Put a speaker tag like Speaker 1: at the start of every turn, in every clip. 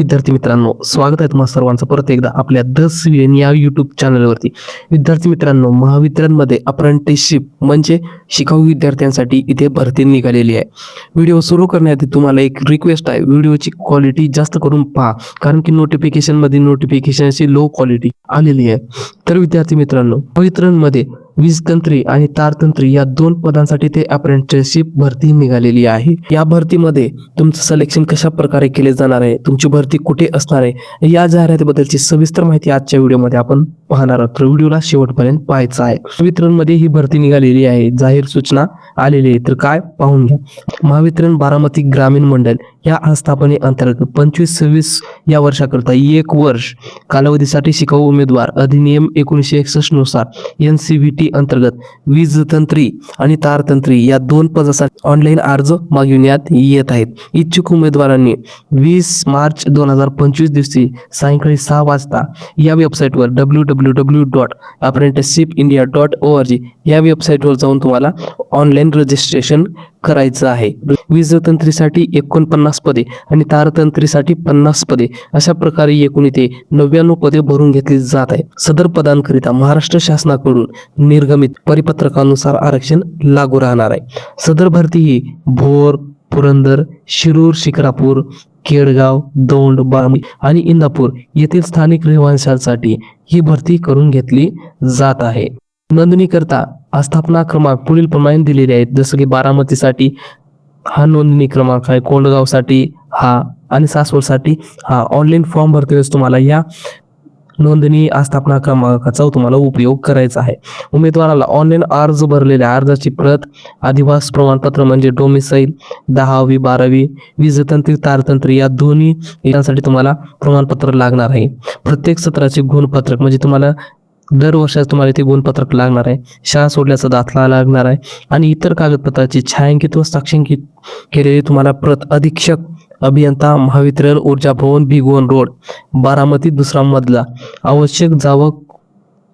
Speaker 1: विद्यार्थी मित्रांनो स्वागत आहे तुम्हाला सर्वांचं परत एकदा आपल्या द सीएन या युट्यूब चॅनलवरती विद्यार्थी मित्रांनो महाविद्यालयांमध्ये अप्रेंटिसशिप म्हणजे शिकाऊ विद्यार्थ्यांसाठी इथे भरती निघालेली आहे. व्हिडिओ सुरू करण्याआधी तुम्हाला एक रिक्वेस्ट आहे व्हिडिओची क्वालिटी जास्त करून पहा कारण की नोटिफिकेशनमध्ये नोटिफिकेशनची लो क्वालिटी आलेली आहे. तर विद्यार्थी मित्रांनो महावितरणमध्ये वीजतंत्री आणि तारतंत्री या दोन पदांसाठी ते अप्रेंटिसशिप भरती निघालेली आहे. या भरतीमध्ये तुमचं सिलेक्शन कशा प्रकारे केले जाणार आहे? तुमची भरती कुठे असणार आहे? या जाहिरातीबद्दलची सविस्तर माहिती आजच्या व्हिडिओमध्ये आपण पाहणार आहोत. व्हिडिओला शेवटपर्यंत पाहायचा आहे. वितरणमध्ये ही भरती निघालेली आहे. जाहीर सूचना आलेली आहे. तर काय पाहून घ्या. महावितरण बारामती ग्रामीण मंडळ या आस्थापने अंतर्गत पंचवीस सव्वीस या वर्षाकरता एक वर्ष कालावधीसाठी शिकाऊ उमेदवार अधिनियम एकोणीसशे एकसष्टनुसार एन सी व्ही टी अंतर्गत वीज तंत्री आणि तारतंत्री या दोन पदासाठी ऑनलाईन अर्ज मागविण्यात येत आहेत. इच्छुक उमेदवारांनी वीस मार्च दोन हजार पंचवीस दिवशी सायंकाळी सहा वाजता या वेबसाईटवर W W W dot apprenticeship India dot O R G या वेबसाईटवर जाऊन तुम्हाला ऑनलाईन रजिस्ट्रेशन करायचं आहे. वीजतंत्रीसाठी एकोणपन्नास पदे आणि तारतंत्रीसाठी पन्नास पदे अशा प्रकारे एकूण इथे नव्याण्णव पदे भरून घेतली जात आहे सदर पदांकरिता महाराष्ट्र शासनाकडून निर्गमित परिपत्रकानुसार आरक्षण लागू राहणार आहे. सदर भरती ही भोर पुरंदर शिरूर शिक्रापूर केडगाव दौंड बामी आणि इंदापूर येथील स्थानिक रहिवाशांसाठी ही भरती करून घेतली जात आहे. नोंदणी करता आस्थापना क्रमांक पुढील प्रमाणे दिलेले आहेत. जसं की बारामतीसाठी हा नोंदणी क्रमांक आहे. कोंडगावसाठी हा आणि सासवडसाठी हा. ऑनलाईन फॉर्म भरतेवेळेस तुम्हाला या नोंदणी आस्थापना क्रमांकाचा तुम्हाला उपयोग करायचा आहे. उमेदवाराला ऑनलाईन अर्ज भरलेल्या अर्जाची प्रत अधिवास प्रमाणपत्र म्हणजे डोमिसाईल दहावी बारावी वीजतंत्री तारतंत्री या दोन्ही यासाठी तुम्हाला प्रमाणपत्र लागणार आहे. प्रत्येक सत्राचे गुणपत्रक म्हणजे तुम्हाला दर वर्षात तुम्हाला ते गुणपत्रक लागणार आहे. शाळा सोडल्याचा दाखला लागणार आहे. आणि इतर कागदपत्राची छायांकित व साक्षांकित केलेली तुम्हाला प्रत अधीक्षक अभियंता महावितरण ऊर्जा भवन भिगवण रोड बारामती दुसरा मधला. आवश्यक जावक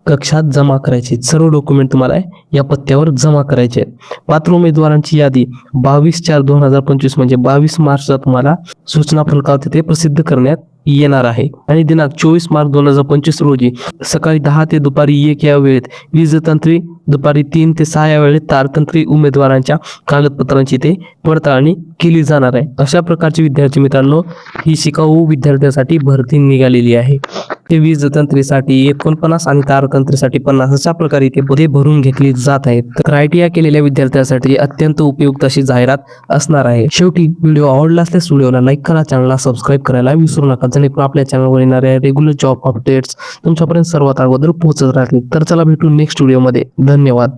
Speaker 1: कक्षात जमा करायचे. सर्व डॉक्युमेंट तुम्हाला या पत्त्यावर जमा करायचे आहेत. पात्र उमेदवारांची यादी बावीस चार दोन हजार पंचवीस म्हणजे बावीस मार्चला तुम्हाला सूचना फलकावर तिथे प्रसिद्ध करण्यात येणार आहे. आणि दिनांक चोवीस मार्च दोन हजार पंचवीस रोजी सकाळी दहा ते दुपारी एक या वेळेत वीज तंत्री दुपारी तीन ते सहा या वेळेत तारतंत्री उमेदवारांच्या कागदपत्रांची ते पडताळणी केली जाणार आहे. अशा प्रकारचे विद्यार्थी मित्रांनो ही शिकाऊ विद्यार्थ्यांसाठी भरती निघालेली आहे. ते वीज तंत्रीसाठी एकोणपन्नास आणि तारतंत्रीसाठी पन्नास अशा प्रकारे ते पदे भरून घेतली जात आहेत. क्रायटेरिया केलेल्या विद्यार्थ्यांसाठी अत्यंत उपयुक्त अशी जाहिरात असणार आहे. शेवटी व्हिडिओ आवडला असल्यास व्हिडिओला लाईक करा चॅनलला सबस्क्राईब करायला विसरू नका. जेणेकरून आपल्या चॅनलवर येणाऱ्या रेग्युलर जॉब अपडेट्स तुमच्यापर्यंत सर्वात अगोदर पोहोचत राहतील. तर चला भेटू नेक्स्ट व्हिडिओमध्ये धन्यवाद.